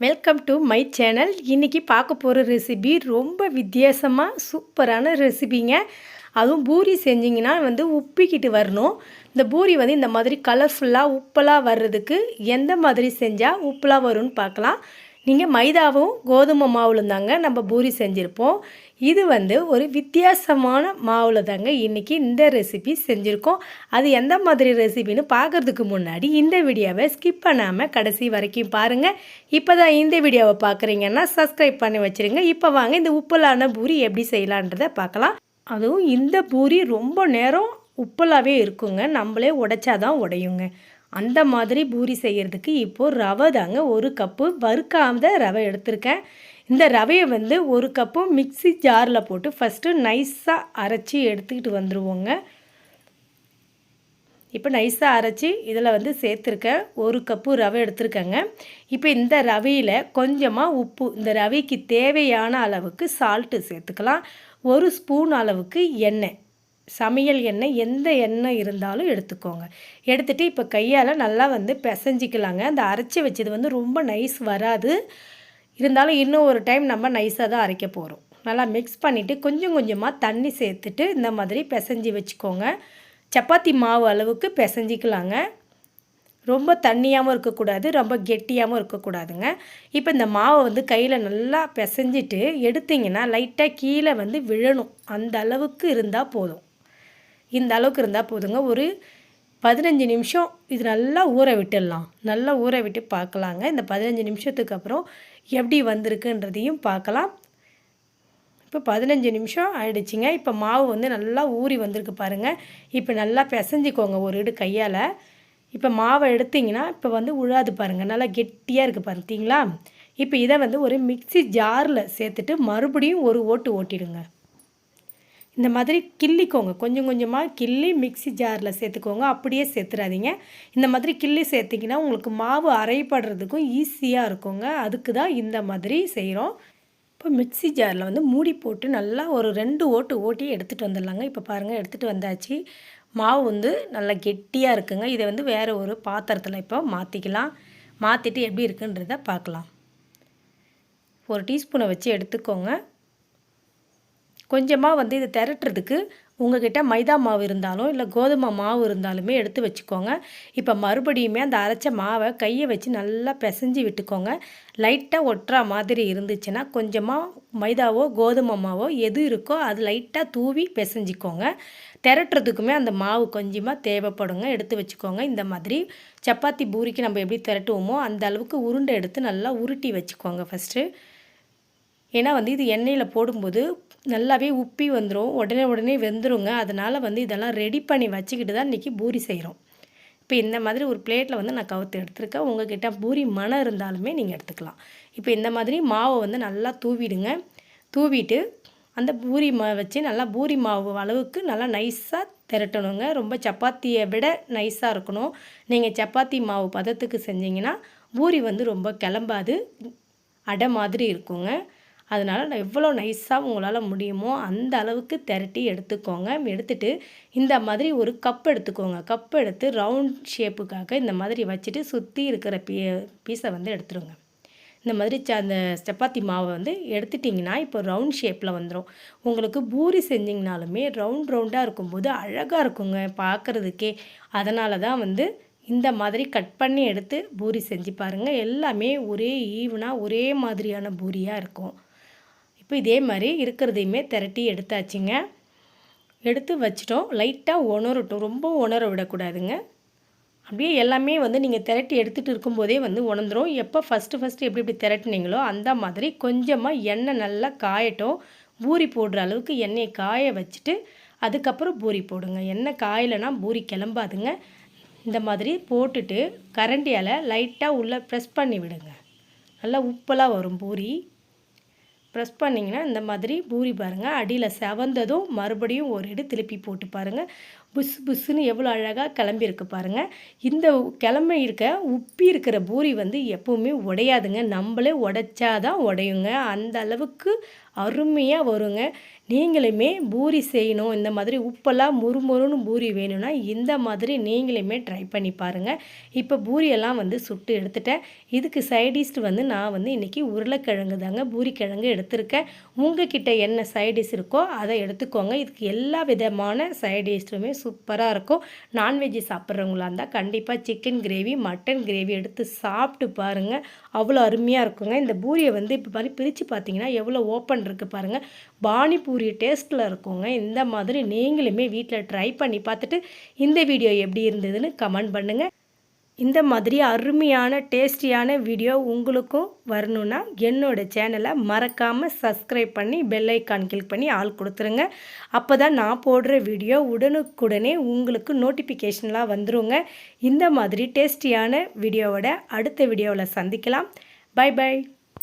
Welcome to my channel இன்றைக்கி பார்க்க போகிற ரெசிபி ரொம்ப வித்தியாசமாக சூப்பரான ரெசிபிங்க அதுவும் பூரி செஞ்சிங்கன்னா வந்து உப்பிக்கிட்டு வரணும். இந்த பூரி வந்து இந்த மாதிரி கலர்ஃபுல்லாக உப்பெல்லாம் வர்றதுக்கு எந்த மாதிரி செஞ்சால் உப்பெல்லாம் வரும்னு பார்க்கலாம். நீங்கள் மைதாவும் கோதுமை மாவுலும் தாங்க நம்ம பூரி செஞ்சுருப்போம். இது வந்து ஒரு வித்தியாசமான மாவில் தாங்க இன்றைக்கி இந்த ரெசிபி செஞ்சுருக்கோம். அது எந்த மாதிரி ரெசிபின்னு பார்க்குறதுக்கு முன்னாடி இந்த வீடியோவை ஸ்கிப் பண்ணாமல் கடைசி வரைக்கும் பாருங்கள் இப்போ தான் இந்த வீடியோவை பார்க்குறீங்கன்னா சப்ஸ்கிரைப் பண்ணி வச்சுருங்க. இப்போ வாங்க இந்த உப்பலான பூரி எப்படி செய்யலான்றதை பார்க்கலாம். அதுவும் இந்த பூரி ரொம்ப நேரம் உப்பலாகவே இருக்குங்க. நம்மளே உடைச்சாதான் உடையுங்க. அந்த மாதிரி பூரி செய்கிறதுக்கு இப்போது ரவை தாங்க ஒரு கப்பு. வறுக்காமத ரவை எடுத்திருக்கேன். இந்த ரவையை வந்து ஒரு கப்பு மிக்ஸி ஜாரில் போட்டு ஃபஸ்ட்டு நைஸாக அரைச்சி எடுத்துக்கிட்டு வந்துடுவோங்க இப்போ நைஸாக அரைச்சி இதில் வந்து சேர்த்துருக்கேன் ஒரு கப்பு ரவை எடுத்திருக்கேங்க. இப்போ இந்த ரவையில் கொஞ்சமாக உப்பு இந்த ரவைக்கு தேவையான அளவுக்கு சால்ட்டு சேர்த்துக்கலாம். ஒரு ஸ்பூன் அளவுக்கு எண்ணெய். சமையல் எண்ணெய் எந்த எண்ணெய் இருந்தாலும் எடுத்துக்கோங்க. எடுத்துகிட்டு இப்போ கையால் நல்லா வந்து பிசைஞ்சிக்கலாங்க. அந்த அரைச்சி வச்சது வந்து ரொம்ப நைஸ் வராது. இருந்தாலும் இன்னும் ஒரு டைம் நம்ம நைஸாக தான் அரைக்க போகிறோம் நல்லா மிக்ஸ் பண்ணிவிட்டு கொஞ்சம் கொஞ்சமாக தண்ணி சேர்த்துட்டு இந்த மாதிரி பிசைஞ்சி வச்சுக்கோங்க. சப்பாத்தி மாவு அளவுக்கு பிசைஞ்சிக்கலாங்க. ரொம்ப தண்ணியாகவும் இருக்கக்கூடாது ரொம்ப கெட்டியாகவும் இருக்கக்கூடாதுங்க. இப்போ இந்த மாவை வந்து கையில் நல்லா பிசைஞ்சிட்டு எடுத்திங்கன்னா லைட்டாக கீழே வந்து விழணும். அந்த அளவுக்கு இருந்தால் போதும். இந்த அளவுக்கு இருந்தால் போதுங்க. ஒரு பதினஞ்சு நிமிஷம் இது நல்லா ஊற விட்டுடலாம். நல்லா ஊற விட்டு பார்க்கலாங்க. இந்த பதினஞ்சு நிமிஷத்துக்கு அப்புறம் எப்படி வந்திருக்குன்றதையும் பார்க்கலாம். இப்போ பதினஞ்சு நிமிஷம் ஆயிடுச்சுங்க. இப்போ மாவு வந்து நல்லா ஊறி வந்திருக்கு பாருங்கள் இப்போ நல்லா பிசைஞ்சிக்கோங்க ஒரு இடு கையால். இப்போ மாவை எடுத்திங்கன்னா இப்போ வந்து உழாது பாருங்கள் நல்லா கெட்டியாக இருக்குது பார்த்தீங்களா? இப்போ இதை வந்து ஒரு மிக்சி ஜாரில் சேர்த்துட்டு மறுபடியும் ஒரு ஓட்டு ஓட்டிடுங்க. இந்த மாதிரி கிள்ளிக்கோங்க. கொஞ்சம் கொஞ்சமாக கிள்ளி மிக்சி ஜாரில் சேர்த்துக்கோங்க. அப்படியே சேர்த்துறாதீங்க. இந்த மாதிரி கிள்ளி சேர்த்திங்கன்னா உங்களுக்கு மாவு அரைப்படுறதுக்கும் ஈஸியாக இருக்குங்க. அதுக்கு தான் இந்த மாதிரி செய்கிறோம் இப்போ மிக்சி ஜாரில் வந்து மூடி போட்டு நல்லா ஒரு ரெண்டு ஓட்டு ஓட்டி எடுத்துகிட்டு வந்துடலாங்க. இப்போ பாருங்கள் எடுத்துகிட்டு வந்தாச்சு. மாவு வந்து நல்லா கெட்டியாக இருக்குங்க. இதை வந்து வேறு ஒரு பாத்திரத்தில் இப்போ மாற்றிக்கலாம் மாற்றிட்டு எப்படி இருக்குன்றத பார்க்கலாம். ஒரு டீஸ்பூனை வச்சு எடுத்துக்கோங்க. கொஞ்சமாக வந்து இது திரட்டுறதுக்கு உங்ககிட்ட மைதா மாவு இருந்தாலும் இல்லை கோதுமை மாவு இருந்தாலுமே எடுத்து வச்சுக்கோங்க. இப்போ மறுபடியுமே அந்த அரைச்ச மாவை கையை வச்சு நல்லா பிசைஞ்சு விட்டுக்கோங்க. லைட்டாக ஒட்டுற மாதிரி இருந்துச்சுன்னா கொஞ்சமாக மைதாவோ கோதுமை மாவோ எது இருக்கோ அது லைட்டாக தூவி பிசைஞ்சிக்கோங்க. திரட்டுறதுக்குமே அந்த மாவு கொஞ்சமாக தேவைப்படுங்க. எடுத்து வச்சுக்கோங்க. இந்த மாதிரி சப்பாத்தி பூரிக்கு நம்ம எப்படி திரட்டுவோமோ அந்த அளவுக்கு உருண்டை எடுத்து நல்லா உருட்டி வச்சுக்கோங்க ஃபஸ்ட்டு ஏன்னா வந்து இது எண்ணெயில் போடும்போது நல்லாவே உப்பி வந்துடும் உடனே உடனே வெந்துருங்க. அதனால் வந்து இதெல்லாம் ரெடி பண்ணி வச்சுக்கிட்டு தான் இன்றைக்கி பூரி செய்கிறோம் இப்போ இந்த மாதிரி ஒரு பிளேட்டில் வந்து நான் கவுத்து எடுத்துருக்கேன். உங்ககிட்ட பூரி மனம் இருந்தாலுமே நீங்கள் எடுத்துக்கலாம். இப்போ இந்த மாதிரி மாவை வந்து நல்லா தூவிடுங்க. தூவிட்டு அந்த பூரி மா வச்சு நல்லா பூரி மாவு அளவுக்கு நல்லா நைஸாக திரட்டணுங்க. ரொம்ப சப்பாத்தியை விட நைஸாக இருக்கணும். நீங்கள் சப்பாத்தி மாவு பதத்துக்கு செஞ்சிங்கன்னா பூரி வந்து ரொம்ப கிளம்பாது. அடை மாதிரி இருக்குங்க. அதனால் நான் எவ்வளோ நைஸாக உங்களால் முடியுமோ அந்த அளவுக்கு திரட்டி எடுத்துக்கோங்க. எடுத்துகிட்டு இந்த மாதிரி ஒரு கப் எடுத்துக்கோங்க. கப் எடுத்து ரவுண்ட் ஷேப்புக்காக இந்த மாதிரி வச்சுட்டு சுற்றி இருக்கிற பீ பீஸை வந்து எடுத்துருங்க. இந்த மாதிரி ச அந்த சப்பாத்தி மாவை வந்து எடுத்துட்டிங்கன்னா இப்போ ரவுண்ட் ஷேப்பில் வந்துடும் உங்களுக்கு பூரி செஞ்சிங்கனாலுமே ரவுண்ட் ரவுண்டாக இருக்கும்போது அழகாக இருக்குங்க பார்க்குறதுக்கே அதனால தான் வந்து இந்த மாதிரி கட் பண்ணி எடுத்து பூரி செஞ்சு பாருங்கள் எல்லாமே ஒரே ஈவனாக ஒரே மாதிரியான பூரியாக இருக்கும். இப்போ இதே மாதிரி இருக்கிறதையுமே திரட்டி எடுத்தாச்சுங்க. எடுத்து வச்சிட்டோம். லைட்டாக உணரட்டும். ரொம்ப உணர விடக்கூடாதுங்க. அப்படியே எல்லாமே வந்து நீங்கள் திரட்டி எடுத்துகிட்டு இருக்கும்போதே வந்து உணர்ந்துடும் எப்போ ஃபஸ்ட்டு ஃபஸ்ட்டு எப்படி எப்படி திரட்டினீங்களோ அந்த மாதிரி கொஞ்சமாக எண்ணெய் நல்லா காயட்டும். பூரி போடுற அளவுக்கு எண்ணெயை காய வச்சுட்டு அதுக்கப்புறம் பூரி போடுங்க. எண்ணெய் காயலைன்னா பூரி கிளம்பாதுங்க. இந்த மாதிரி போட்டுட்டு கரண்டியால் லைட்டாக உள்ளே ப்ரெஸ் பண்ணி விடுங்க. நல்லா உப்பெல்லாம் வரும் பூரி. ப்ரெஸ் பண்ணிங்கன்னா இந்த மாதிரி பூரி பாருங்கள் அடியில் செவந்ததும் மறுபடியும் ஒரு இடு திருப்பி போட்டு பாருங்கள் புஸ் புஸ்ஸுன்னு எவ்வளோ அழகாக கிளம்பியிருக்கு பாருங்கள் இந்த கிளம்பி இருக்க உப்பி இருக்கிற பூரி வந்து எப்போவுமே உடையாதுங்க. நம்மளே உடைச்சாதான் உடையுங்க. அந்த அளவுக்கு அருமையாக வருங்க. நீங்களுமே பூரி செய்யணும் இந்த மாதிரி உப்பெல்லாம் முறுமுறுன்னு பூரி வேணும்னா இந்த மாதிரி நீங்களுமே ட்ரை பண்ணி பாருங்கள் இப்போ பூரியெல்லாம் வந்து சுட்டு எடுத்துட்டேன். இதுக்கு சைடிஸ்ட் வந்து நான் வந்து இன்றைக்கி உருளைக்கிழங்கு தாங்க பூரிக்கிழங்கு எடுத்திருக்கேன். உங்ககிட்ட என்ன சைடிஷ் இருக்கோ அதை எடுத்துக்கோங்க. இதுக்கு எல்லா விதமான சைடிஷ்டுமே சூப்பராக இருக்கும். நான்வெஜ் சாப்பிட்றவங்களா இருந்தால் கண்டிப்பாக சிக்கன் கிரேவி மட்டன் கிரேவி எடுத்து சாப்பிட்டு பாருங்கள் அவ்வளோ அருமையாக இருக்குங்க. இந்த பூரியை வந்து இப்போ மாதிரி பிரித்து பார்த்தீங்கன்னா எவ்வளோ ஓப்பன் இருக்குது பாருங்கள் பானிபூரி டேஸ்ட்டில் இருக்குங்க இந்த மாதிரி நீங்களுமே வீட்டில் ட்ரை பண்ணி பார்த்துட்டு இந்த வீடியோ எப்படி இருந்ததுன்னு கமெண்ட் பண்ணுங்கள் இந்த மாதிரி அருமையான டேஸ்டியான வீடியோ உங்களுக்கும் வரணும்னா என்னோடய சேனலை மறக்காமல் சப்ஸ்கிரைப் பண்ணி பெல்லைக்கான் கிளிக் பண்ணி ஆள் கொடுத்துருங்க. அப்போ தான் நான் போடுற வீடியோ உடனுக்குடனே உங்களுக்கு நோட்டிஃபிகேஷன்லாம் வந்துருங்க. இந்த மாதிரி டேஸ்டியான வீடியோவோட அடுத்த வீடியோவில் சந்திக்கலாம். By by